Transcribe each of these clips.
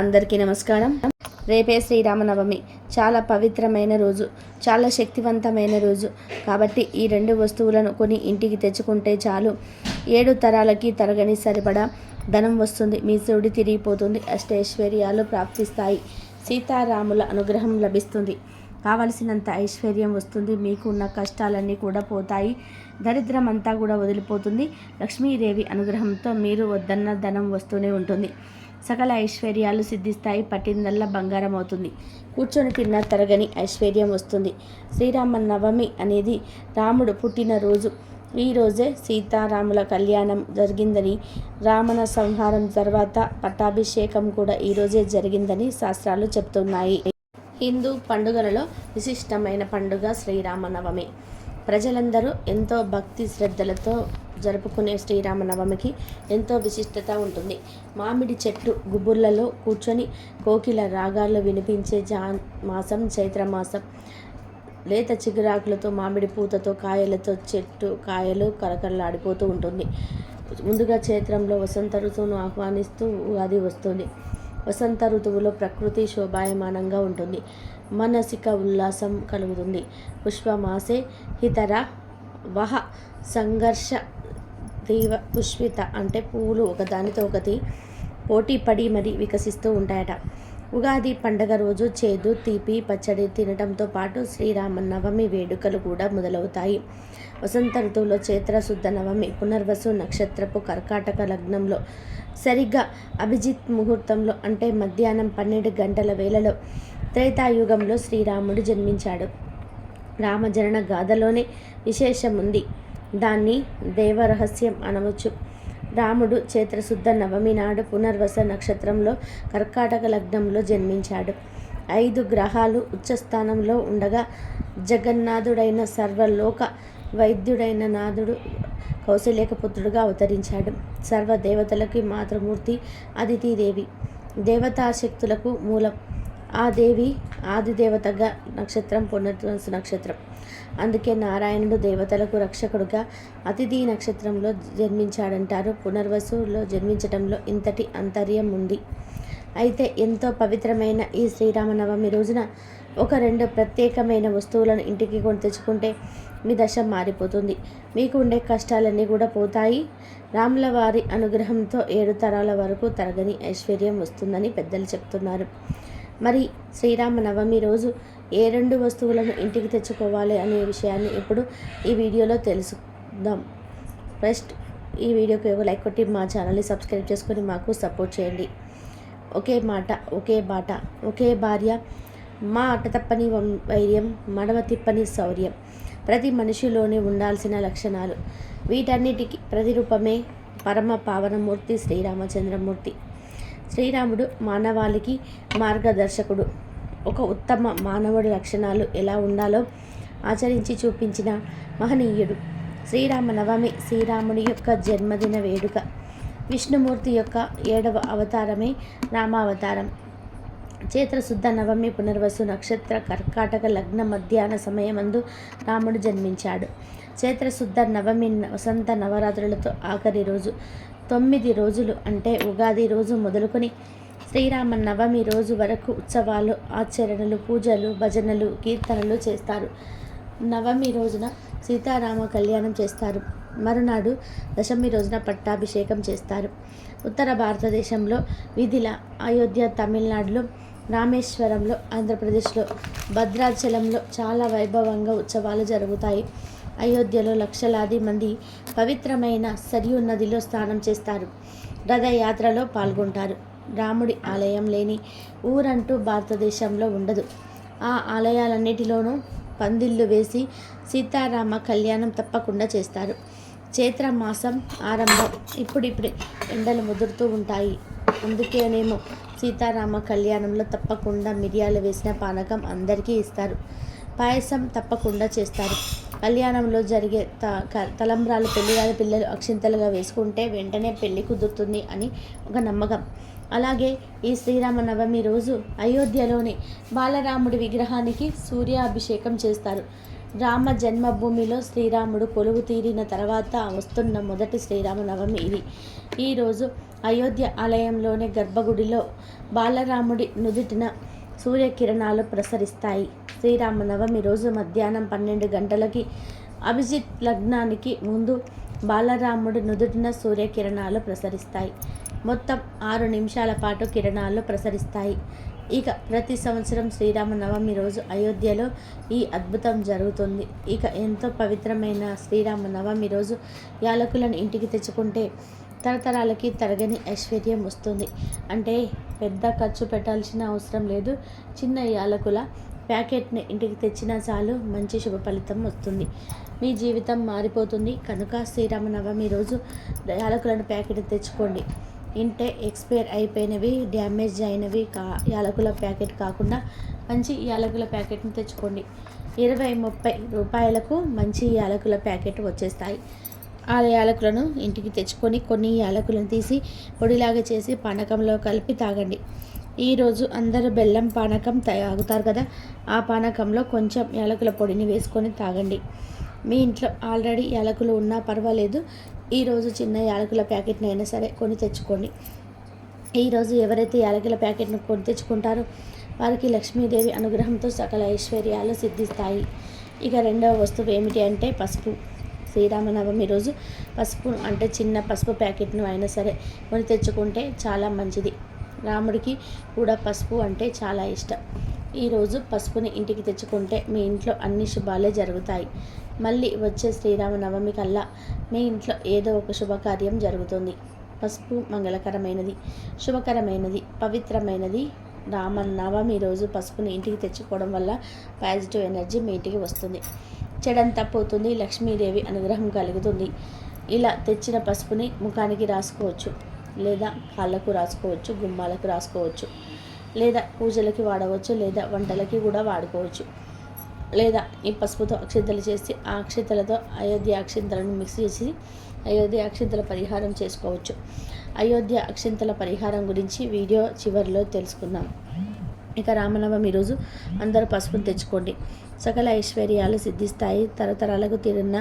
అందరికీ నమస్కారం. రేపే శ్రీరామనవమి. చాలా పవిత్రమైన రోజు. చాలా శక్తివంతమైన రోజు. కాబట్టి ఈ రెండు వస్తువులను కొని ఇంటికి తెచ్చుకుంటే చాలు. ఏడు తరాలకి తరగని సరిపడా ధనం వస్తుంది. మీ సుడి తిరిగిపోతుంది. అష్టైశ్వర్యాలు ప్రాప్తిస్తాయి. సీతారాముల అనుగ్రహం లభిస్తుంది. కావలసినంత ఐశ్వర్యం వస్తుంది. మీకు ఉన్న కష్టాలన్నీ కూడా పోతాయి. దరిద్రం అంతా కూడా వదిలిపోతుంది. లక్ష్మీదేవి అనుగ్రహంతో మీరు వద్దన్న ధనం వస్తూనే ఉంటుంది. సకల ఐశ్వర్యాలు సిద్ధిస్తాయి పట్టిందల్లా బంగారం అవుతుంది కూర్చొని తిన్న తరగని ఐశ్వర్యం వస్తుంది. శ్రీరామ నవమి అనేది రాముడు పుట్టినరోజు ఈ రోజే సీతారాముల కళ్యాణం జరిగిందని రావణ సంహారం తర్వాత పట్టాభిషేకం కూడా ఈరోజే జరిగిందని శాస్త్రాలు చెప్తున్నాయి. హిందూ పండుగలలో విశిష్టమైన పండుగ శ్రీరామనవమి. ప్రజలందరూ ఎంతో భక్తి శ్రద్ధలతో జరుపుకునే శ్రీరామనవమికి ఎంతో విశిష్టత ఉంటుంది. మామిడి చెట్టు గుబుర్లలో కూర్చొని కోకిల రాగాలు వినిపించే జా మాసం చైత్రమాసం లేత చిగురాకులతో మామిడి పూతతో కాయలతో చెట్టు కాయలు కరకరలాడిపోతూ ఉంటుంది. ముందుగా చైత్రంలో వసంత ఋతువును ఆహ్వానిస్తూ ఉగాది వస్తుంది. వసంత ఋతువులో ప్రకృతి శోభాయమానంగా ఉంటుంది. మానసిక ఉల్లాసం కలుగుతుంది. పుష్పమాసే ఇతర వహ సంఘర్ష తీవ పుష్పిత అంటే పువ్వులు ఒకదానితో ఒకటి పోటీ పడి మరి వికసిస్తూ ఉంటాయట. ఉగాది పండగ రోజు చేదు తీపి పచ్చడి తినడంతో పాటు శ్రీరామ నవమి వేడుకలు కూడా మొదలవుతాయి. వసంత ఋతువులో చైత్రశుద్ధ నవమి పునర్వసు నక్షత్రపు కర్కాటక లగ్నంలో సరిగ్గా అభిజిత్ ముహూర్తంలో అంటే మధ్యాహ్నం పన్నెండు గంటల వేళలో త్రేతాయుగంలో శ్రీరాముడు జన్మించాడు. రామజనన గాథలోనే విశేషం ఉంది దాన్ని దేవరహస్యం అనవచ్చు. రాముడు చైత్రశుద్ధ నవమి నాడు పునర్వస నక్షత్రంలో కర్కాటక లగ్నంలో జన్మించాడు. ఐదు గ్రహాలు ఉచ్చస్థానంలో ఉండగా జగన్నాథుడైన సర్వలోక వైద్యుడైన నాథుడు కౌశల్యకపుత్రుడుగా అవతరించాడు. సర్వ దేవతలకి మాతృమూర్తి అదితిదేవి. దేవతాశక్తులకు మూలం. ఆ దేవి ఆదిదేవతగా నక్షత్రం పునర్వసు నక్షత్రం. అందుకే నారాయణుడు దేవతలకు రక్షకుడుగా అతిథి నక్షత్రంలో జన్మించాడంటారు. పునర్వసులో జన్మించడంలో ఇంతటి అంతర్యం ఉంది. అయితే ఎంతో పవిత్రమైన ఈ శ్రీరామనవమి రోజున ఒక రెండు ప్రత్యేకమైన వస్తువులను ఇంటికి కొని తెచ్చుకుంటే మీ దశ మారిపోతుంది. మీకు ఉండే కష్టాలన్నీ కూడా పోతాయి. రాముల వారి అనుగ్రహంతో ఏడు తరాల వరకు తరగని ఐశ్వర్యం వస్తుందని పెద్దలు చెప్తున్నారు. మరి శ్రీరామ నవమి రోజు ఏ రెండు వస్తువులను ఇంటికి తెచ్చుకోవాలి అనే విషయాన్ని ఇప్పుడు ఈ వీడియోలో తెలుసుకుందాం. ఫస్ట్ ఈ వీడియోకి ఒక లైక్ కొట్టి మా ఛానల్ని సబ్స్క్రైబ్ చేసుకొని మాకు సపోర్ట్ చేయండి. ఒకే మాట ఒకే బాట ఒకే భార్య మా అట తప్పని వం- వైర్యం మడమ తిప్పని శౌర్యం ప్రతి మనిషిలోనే ఉండాల్సిన లక్షణాలు. వీటన్నిటికీ ప్రతిరూపమే పరమ పావనమూర్తి శ్రీరామచంద్రమూర్తి. శ్రీరాముడు మానవాళికి మార్గదర్శకుడు. ఒక ఉత్తమ మానవుడి లక్షణాలు ఎలా ఉండాలో ఆచరించి చూపించిన మహనీయుడు. శ్రీరామ నవమి శ్రీరాముడి యొక్క జన్మదిన వేడుక. విష్ణుమూర్తి యొక్క ఏడవ అవతారమే రామావతారం. చైత్రశుద్ధ నవమి పునర్వసు నక్షత్ర కర్కాటక లగ్న మధ్యాహ్న సమయమందు రాముడు జన్మించాడు. చైత్రశుద్ధ నవమి వసంత నవరాత్రులతో ఆఖరి రోజు తొమ్మిది రోజులు అంటే ఉగాది రోజు మొదలుకొని శ్రీరామ నవమి రోజు వరకు ఉత్సవాలు ఆచరణలు పూజలు భజనలు కీర్తనలు చేస్తారు. నవమి రోజున సీతారామ కళ్యాణం చేస్తారు. మరునాడు దశమి రోజున పట్టాభిషేకం చేస్తారు. ఉత్తర భారతదేశంలో విధిల అయోధ్య తమిళనాడులో రామేశ్వరంలో ఆంధ్రప్రదేశ్లో భద్రాచలంలో చాలా వైభవంగా ఉత్సవాలు జరుగుతాయి. అయోధ్యలో లక్షలాది మంది పవిత్రమైన సరియు నదిలో స్నానం చేస్తారు. రథయాత్రలో పాల్గొంటారు. రాముడి ఆలయం లేని ఊరంటూ భారతదేశంలో ఉండదు. ఆ ఆలయాలన్నిటిలోనూ పందిళ్ళు వేసి సీతారామ కళ్యాణం తప్పకుండా చేస్తారు. చైత్ర మాసం ఆరంభం ఇప్పుడిప్పుడే ఎండలు ముదురుతూ ఉంటాయి. అందుకేనేమో సీతారామ కళ్యాణంలో తప్పకుండా మిరియాలు వేసిన పానకం అందరికీ ఇస్తారు. పాయసం తప్పకుండా చేస్తారు. కళ్యాణంలో జరిగే త క- తలంబ్రాలు పెళ్ళిగారి పిల్లలు అక్షింతలుగా వేసుకుంటే వెంటనే పెళ్ళి కుదురుతుంది అని ఒక నమ్మకం. అలాగే ఈ శ్రీరామనవమి రోజు అయోధ్యలోని బాలరాముడి విగ్రహానికి సూర్యాభిషేకం చేస్తారు. రామ జన్మభూమిలో శ్రీరాముడు కొలువు తీరిన తర్వాత వస్తున్న మొదటి శ్రీరామనవమి ఇది. ఈరోజు అయోధ్య ఆలయంలోని గర్భగుడిలో బాలరాముడి నుదుటిన సూర్యకిరణాలు ప్రసరిస్తాయి. శ్రీరామనవమి రోజు మధ్యాహ్నం పన్నెండు గంటలకి అభిజిత్ లగ్నానికి ముందు బాలరాముడు నుదుటిన సూర్యకిరణాలు ప్రసరిస్తాయి. మొత్తం ఆరు నిమిషాల పాటు కిరణాలు ప్రసరిస్తాయి. ఇక ప్రతి సంవత్సరం శ్రీరామనవమి రోజు అయోధ్యలో ఈ అద్భుతం జరుగుతుంది. ఇక ఎంతో పవిత్రమైన శ్రీరామనవమి రోజు యాలకులను ఇంటికి తెచ్చుకుంటే తరతరాలకి తరగని ఐశ్వర్యం వస్తుంది. అంటే పెద్ద ఖర్చు పెట్టాల్సిన అవసరం లేదు. చిన్న యాలకుల ప్యాకెట్ని ఇంటికి తెచ్చినా చాలు మంచి శుభ ఫలితం వస్తుంది. మీ జీవితం మారిపోతుంది. కనుక శ్రీరామనవమి రోజు యాలకులను ప్యాకెట్ తెచ్చుకోండి. ఇంటే ఎక్స్పైర్ అయిపోయినవి డ్యామేజ్ అయినవి కా యాలకుల ప్యాకెట్ కాకుండా మంచి యాలకుల ప్యాకెట్ని తెచ్చుకోండి. ఇరవై ముప్పై రూపాయలకు మంచి యాలకుల ప్యాకెట్ వచ్చేస్తాయి. ఆ యాలకులను ఇంటికి తెచ్చుకొని కొన్ని యాలకులను తీసి పొడిలాగా చేసి పానకంలో కలిపి తాగండి. ఈరోజు అందరూ బెల్లం పానకం తాగుతారు కదా ఆ పానకంలో కొంచెం యాలకుల పొడిని వేసుకొని తాగండి. మీ ఇంట్లో ఆల్రెడీ యాలకులు ఉన్నా పర్వాలేదు ఈరోజు చిన్న యాలకుల ప్యాకెట్ని అయినా సరే కొని తెచ్చుకోండి. ఈరోజు ఎవరైతే యాలకుల ప్యాకెట్ను కొని తెచ్చుకుంటారో వారికి లక్ష్మీదేవి అనుగ్రహంతో సకల ఐశ్వర్యాలు సిద్ధిస్తాయి. ఇక రెండవ వస్తువు ఏమిటి అంటే పసుపు. శ్రీరామనవమి రోజు పసుపు అంటే చిన్న పసుపు ప్యాకెట్ను అయినా సరే కొని తెచ్చుకుంటే చాలా మంచిది. రాముడికి కూడా పసుపు అంటే చాలా ఇష్టం. ఈరోజు పసుపుని ఇంటికి తెచ్చుకుంటే మీ ఇంట్లో అన్ని శుభాలే జరుగుతాయి. మళ్ళీ వచ్చే శ్రీరామనవమి కల్లా మీ ఇంట్లో ఏదో ఒక శుభకార్యం జరుగుతుంది. పసుపు మంగళకరమైనది శుభకరమైనది పవిత్రమైనది. రామ నవమి రోజు పసుపుని ఇంటికి తెచ్చుకోవడం వల్ల పాజిటివ్ ఎనర్జీ మీ ఇంటికి వస్తుంది. చెడంతా పోతుంది లక్ష్మీదేవి అనుగ్రహం కలుగుతుంది. ఇలా తెచ్చిన పసుపుని ముఖానికి రాసుకోవచ్చు. లేదా కాళ్ళకు రాసుకోవచ్చు గుమ్మాలకు రాసుకోవచ్చు. లేదా పూజలకి వాడవచ్చు. లేదా వంటలకి కూడా వాడుకోవచ్చు. లేదా ఈ పసుపుతో అక్షింతలు చేసి ఆ అక్షింతలతో అయోధ్య అక్షింతలను మిక్స్ చేసి అయోధ్య అక్షింతల పరిహారం చేసుకోవచ్చు. అయోధ్య అక్షింతల పరిహారం గురించి వీడియో చివరిలో తెలుసుకుందాం. ఇక రామనవమి రోజు అందరూ పసుపును తెచ్చుకోండి. సకల ఐశ్వర్యాలు సిద్ధిస్తాయి. తరతరాలకు తిరిగిన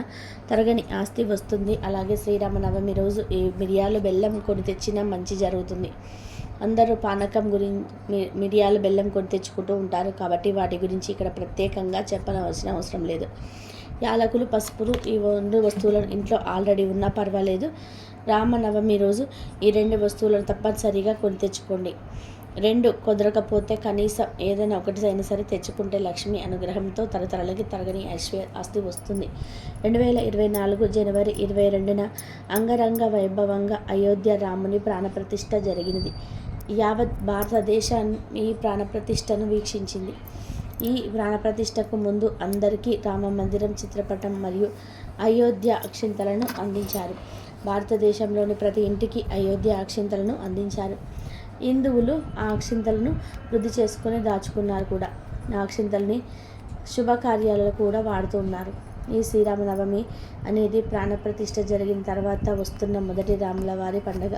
తరగని ఆస్తి వస్తుంది. అలాగే శ్రీరామనవమి రోజు ఈ మిరియాలు బెల్లం కొని తెచ్చినా మంచి జరుగుతుంది. అందరూ పానకం గురించి మిరియాలు బెల్లం కొని తెచ్చుకుంటూ ఉంటారు కాబట్టి వాటి గురించి ఇక్కడ ప్రత్యేకంగా చెప్పనవలసిన అవసరం లేదు. యాలకులు పసుపులు ఈ రెండు వస్తువులను ఇంట్లో ఆల్రెడీ ఉన్నా పర్వాలేదు. రామనవమి రోజు ఈ రెండు వస్తువులను తప్పనిసరిగా కొని తెచ్చుకోండి. రెండు కుదరకపోతే కనీసం ఏదైనా ఒకటి అయినా సరే తెచ్చుకుంటే లక్ష్మి అనుగ్రహంతో తరతరాలకి తరగని ఐశ్వర్య ఆస్తి వస్తుంది. రెండు వేల ఇరవై నాలుగు జనవరి ఇరవై రెండున అంగరంగ వైభవంగా అయోధ్య రాముని ప్రాణప్రతిష్ఠ జరిగినది. యావత్ భారతదేశాన్ని ఈ ప్రాణప్రతిష్టను వీక్షించింది. ఈ ప్రాణప్రతిష్టకు ముందు అందరికీ రామ మందిరం చిత్రపటం మరియు అయోధ్య అక్షింతలను అందించారు. భారతదేశంలోని ప్రతి ఇంటికి అయోధ్య అక్షింతలను అందించారు. హిందువులు ఆ అక్షింతలను వృద్ధి చేసుకొని దాచుకున్నారు కూడా. ఆ అక్షింతల్ని శుభకార్యాలలో కూడా వాడుతున్నారు ఈ శ్రీరామనవమి అనేది ప్రాణప్రతిష్ఠ జరిగిన తర్వాత వస్తున్న మొదటి రాముల వారి పండుగ.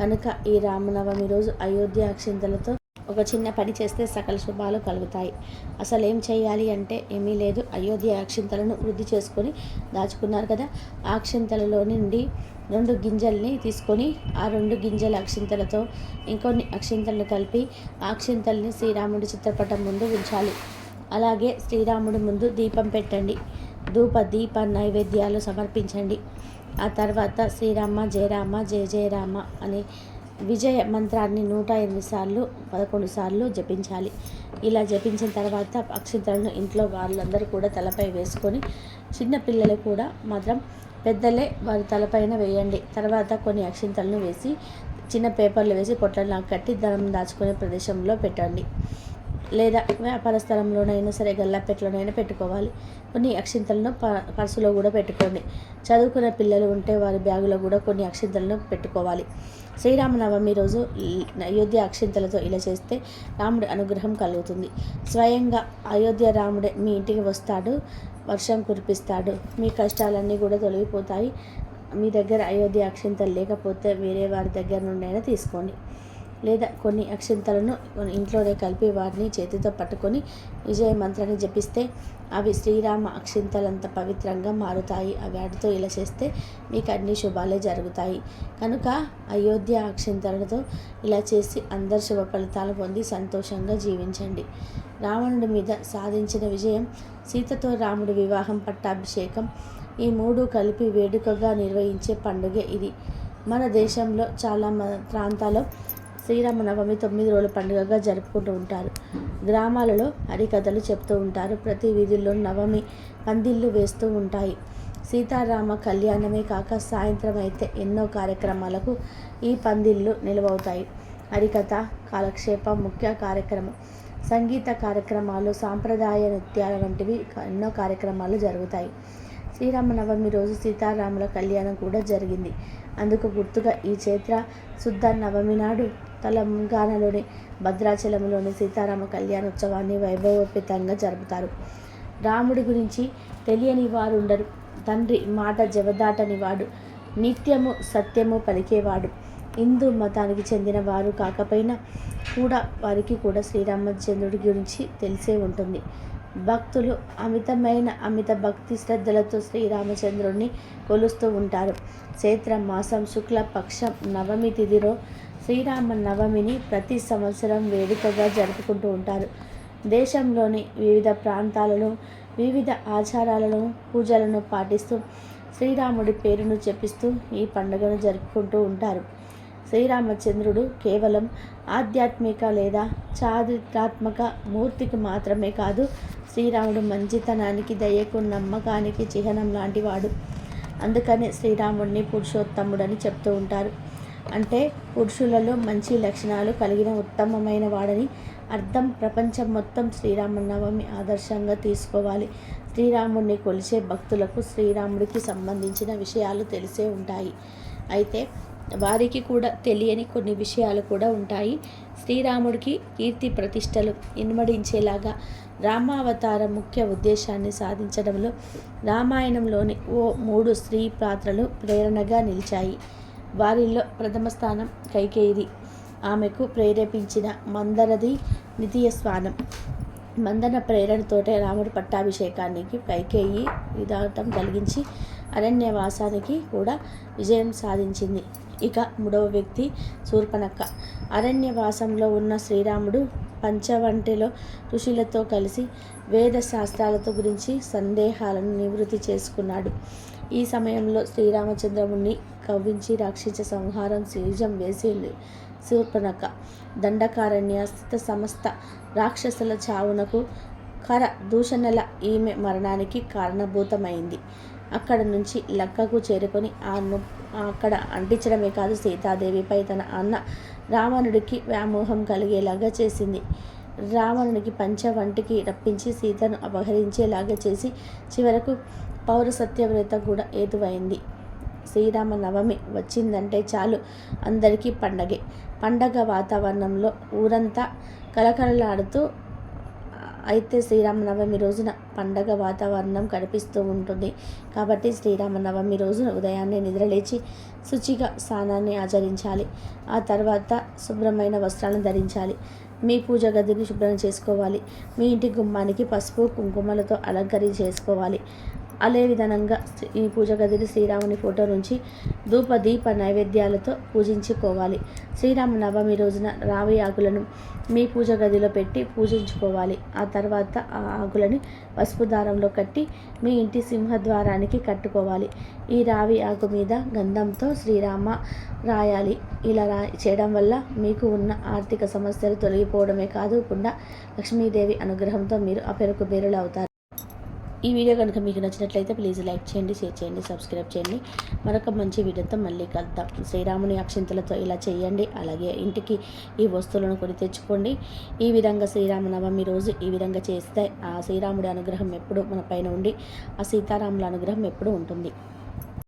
కనుక ఈ రామనవమి రోజు అయోధ్య అక్షింతలతో ఒక చిన్న పని చేస్తే సకల శుభాలు కలుగుతాయి. అసలు ఏం చేయాలి అంటే ఏమీ లేదు. అయోధ్య అక్షింతలను వృద్ధి చేసుకొని దాచుకున్నారు కదా. ఆ అక్షింతలలో నుండి రెండు గింజల్ని తీసుకొని ఆ రెండు గింజల అక్షింతలతో ఇంకొన్ని అక్షింతలను కలిపి ఆ అక్షింతల్ని శ్రీరాముడి చిత్రపటం ముందు ఉంచాలి. అలాగే శ్రీరాముడి ముందు దీపం పెట్టండి. ధూప దీప నైవేద్యాలు సమర్పించండి. ఆ తర్వాత శ్రీరామ జయరామ జయ జయరామ అనే విజయ మంత్రాన్ని నూట ఎనిమిది సార్లు పదకొండు సార్లు జపించాలి. ఇలా జపించిన తర్వాత అక్షింతలను ఇంట్లో వాళ్ళందరూ కూడా తలపై వేసుకొని చిన్న పిల్లలు కూడా మాత్రం పెద్దలే వారి తలపైన వేయండి. తర్వాత కొన్ని అక్షింతలను వేసి చిన్న పేపర్లు వేసి పొట్లలో కట్టి ధనం దాచుకునే ప్రదేశంలో పెట్టండి. లేదా వ్యాపార స్థలంలోనైనా సరే గల్లాపెట్టలోనైనా పెట్టుకోవాలి. కొన్ని అక్షింతలను ప పర్సులో కూడా పెట్టుకోండి. చదువుకున్న పిల్లలు ఉంటే వారి బ్యాగులో కూడా కొన్ని అక్షింతలను పెట్టుకోవాలి. శ్రీరామనవమి రోజు అయోధ్య అక్షింతలతో ఇలా చేస్తే రాముడి అనుగ్రహం కలుగుతుంది. స్వయంగా అయోధ్య రాముడే మీ ఇంటికి వస్తాడు వర్షం కురిపిస్తాడు. మీ కష్టాలన్నీ కూడా తొలగిపోతాయి. మీ దగ్గర అయోధ్య అక్షింతలు లేకపోతే వేరే వారి దగ్గర నుండి అయినా తీసుకోండి. లేదా కొన్ని అక్షింతలను ఇంట్లోనే కలిపి వాటిని చేతితో పట్టుకొని విజయ మంత్రాన్ని జపిస్తే అవి శ్రీరామ అక్షింతలంత పవిత్రంగా మారుతాయి. అవి వాటితో ఇలా చేస్తే మీకు అన్ని శుభాలే జరుగుతాయి. కనుక అయోధ్య అక్షింతలతో ఇలా చేసి అందరు శుభ ఫలితాలు పొంది సంతోషంగా జీవించండి. రావణుడి మీద సాధించిన విజయం సీతతో రాముడి వివాహం పట్టాభిషేకం ఈ మూడు కలిపి వేడుకగా నిర్వహించే పండుగ ఇది. మన దేశంలో చాలా ప్రాంతాల్లో శ్రీరామనవమి తొమ్మిది రోజుల పండుగగా జరుపుకుంటూ ఉంటారు. గ్రామాలలో హరికథలు చెప్తూ ఉంటారు. ప్రతి వీధుల్లో నవమి పందిళ్ళు వేస్తూ ఉంటాయి. సీతారామ కళ్యాణమే కాక సాయంత్రం అయితే ఎన్నో కార్యక్రమాలకు ఈ పందిళ్ళు నిలవవుతాయి. హరికథ కాలక్షేపం ముఖ్య కార్యక్రమం సంగీత కార్యక్రమాలు సాంప్రదాయ నృత్యాల వంటివి ఎన్నో కార్యక్రమాలు జరుగుతాయి. శ్రీరామనవమి రోజు సీతారాముల కళ్యాణం కూడా జరిగింది. అందుకు గుర్తుగా ఈ చైత్ర శుద్ధ నవమి నాడు తెలంగాణలోని భద్రాచలంలోని సీతారామ కళ్యాణోత్సవాన్ని వైభవోపేతంగా జరుపుతారు. రాముడి గురించి తెలియని వారు ఉండరు తండ్రి మాట జవదాటని వాడు నిత్యము సత్యము పలికేవాడు. హిందూ మతానికి చెందిన వారు కాకపోయినా కూడా వారికి కూడా శ్రీరామచంద్రుడి గురించి తెలిసే ఉంటుంది. భక్తులు అమితమైన అమిత భక్తి శ్రద్ధలతో శ్రీరామచంద్రుడిని కొలుస్తూ ఉంటారు. చైత్ర మాసం శుక్ల పక్షం నవమి తిథిలో శ్రీరామ నవమిని ప్రతి సంవత్సరం వేడుకగా జరుపుకుంటూ ఉంటారు. దేశంలోని వివిధ ప్రాంతాలలో వివిధ ఆచారాలను పూజలను పాటిస్తూ శ్రీరాముడి పేరును చెప్పిస్తూ ఈ పండుగను జరుపుకుంటూ ఉంటారు. శ్రీరామచంద్రుడు కేవలం ఆధ్యాత్మిక లేదా చారిత్రాత్మక మూర్తికి మాత్రమే కాదు శ్రీరాముడు మంచితనానికి దయకు నమ్మకానికి చిహ్నం లాంటివాడు. అందుకనే శ్రీరాముడిని పురుషోత్తముడని చెప్తూ ఉంటారు. అంటే పురుషులలో మంచి లక్షణాలు కలిగిన ఉత్తమమైన వాడని అర్థం. ప్రపంచం మొత్తం శ్రీరామనవమి ఆదర్శంగా తీసుకోవాలి. శ్రీరాముడిని కొలిచే భక్తులకు శ్రీరాముడికి సంబంధించిన విషయాలు తెలిసే ఉంటాయి. అయితే వారికి కూడా తెలియని కొన్ని విషయాలు కూడా ఉంటాయి. శ్రీరాముడికి కీర్తి ప్రతిష్టలు ఇన్మడించేలాగా రామావతార ముఖ్య ఉద్దేశాన్ని సాధించడంలో రామాయణంలోని ఓ మూడు స్త్రీ పాత్రలు ప్రేరణగా నిలిచాయి. వారిలో ప్రథమ స్థానం కైకేయిది ఆమెకు ప్రేరేపించిన మందరది నితీయ స్వానం మందన ప్రేరణతోటే రాముడు పట్టాభిషేకానికి కైకేయి విధాతం కలిగించి అరణ్యవాసానికి కూడా విజయం సాధించింది. ఇక మూడవ వ్యక్తి శూర్పణక్క. అరణ్యవాసంలో ఉన్న శ్రీరాముడు పంచవంటిలో ఋషులతో కలిసి వేద శాస్త్రాలతో గురించి సందేహాలను నివృత్తి చేసుకున్నాడు. ఈ సమయంలో శ్రీరామచంద్రముని కవ్వించి రాక్షస సంహారం సీజం వేసింది. శూర్పణక దండకారణ్య స్థిత సమస్త రాక్షసుల చావునకు కర దూషణల ఈమె మరణానికి కారణభూతమైంది. అక్కడ నుంచి లక్కకు చేరుకొని ఆ అక్కడ అంటించడమే కాదు సీతాదేవిపై తన అన్న రావణుడికి వ్యామోహం కలిగేలాగా చేసింది. రావణుడికి పంచ వంటికి రప్పించి సీతను అపహరించేలాగా చేసి చివరకు పౌర సత్యవ్రత కూడా ఏతువైంది శ్రీరామ నవమి వచ్చిందంటే చాలు అందరికీ పండగే. పండగ వాతావరణంలో ఊరంతా కలకలలాడుతూ అయితే శ్రీరామనవమి రోజున పండగ వాతావరణం కనిపిస్తూ ఉంటుంది. కాబట్టి శ్రీరామనవమి రోజున ఉదయాన్నే నిద్రలేచి శుచిగా స్నానాన్ని ఆచరించాలి. ఆ తర్వాత శుభ్రమైన వస్త్రాలను ధరించాలి. మీ పూజ గదిని శుభ్రం చేసుకోవాలి. మీ ఇంటి గుమ్మానికి పసుపు కుంకుమలతో అలంకరించి చేసుకోవాలి. అదే విధంగా ఈ పూజ గదిని శ్రీరాముని ఫోటో నుంచి ధూప దీప నైవేద్యాలతో పూజించుకోవాలి. శ్రీరామ నవమి రోజున రావి ఆకులను మీ పూజ గదిలో పెట్టి పూజించుకోవాలి. ఆ తర్వాత ఆ ఆకులని పసుపు దారంలో కట్టి మీ ఇంటి సింహద్వారానికి కట్టుకోవాలి. ఈ రావి ఆకు మీద గంధంతో శ్రీరామ రాయాలి. ఇలా రా చేయడం వల్ల మీకు ఉన్న ఆర్థిక సమస్యలు తొలగిపోవడమే కాదు లక్ష్మీదేవి అనుగ్రహంతో మీరు అపెరకు బేరులు అవుతారు. ఈ వీడియో కనుక మీకు నచ్చినట్లయితే ప్లీజ్ లైక్ చేయండి షేర్ చేయండి సబ్స్క్రైబ్ చేయండి. మరొక మంచి వీడియోతో మళ్ళీ కలుద్దాం. శ్రీరాముని అక్షింతలతో ఇలా చేయండి. అలాగే ఇంటికి ఈ వస్తువులను కొని తెచ్చుకోండి. ఈ విధంగా శ్రీరామనవమి రోజు ఈ విధంగా చేస్తే ఆ శ్రీరాముడి అనుగ్రహం ఎప్పుడు మన పైన ఉండి ఆ సీతారాముల అనుగ్రహం ఎప్పుడు ఉంటుంది.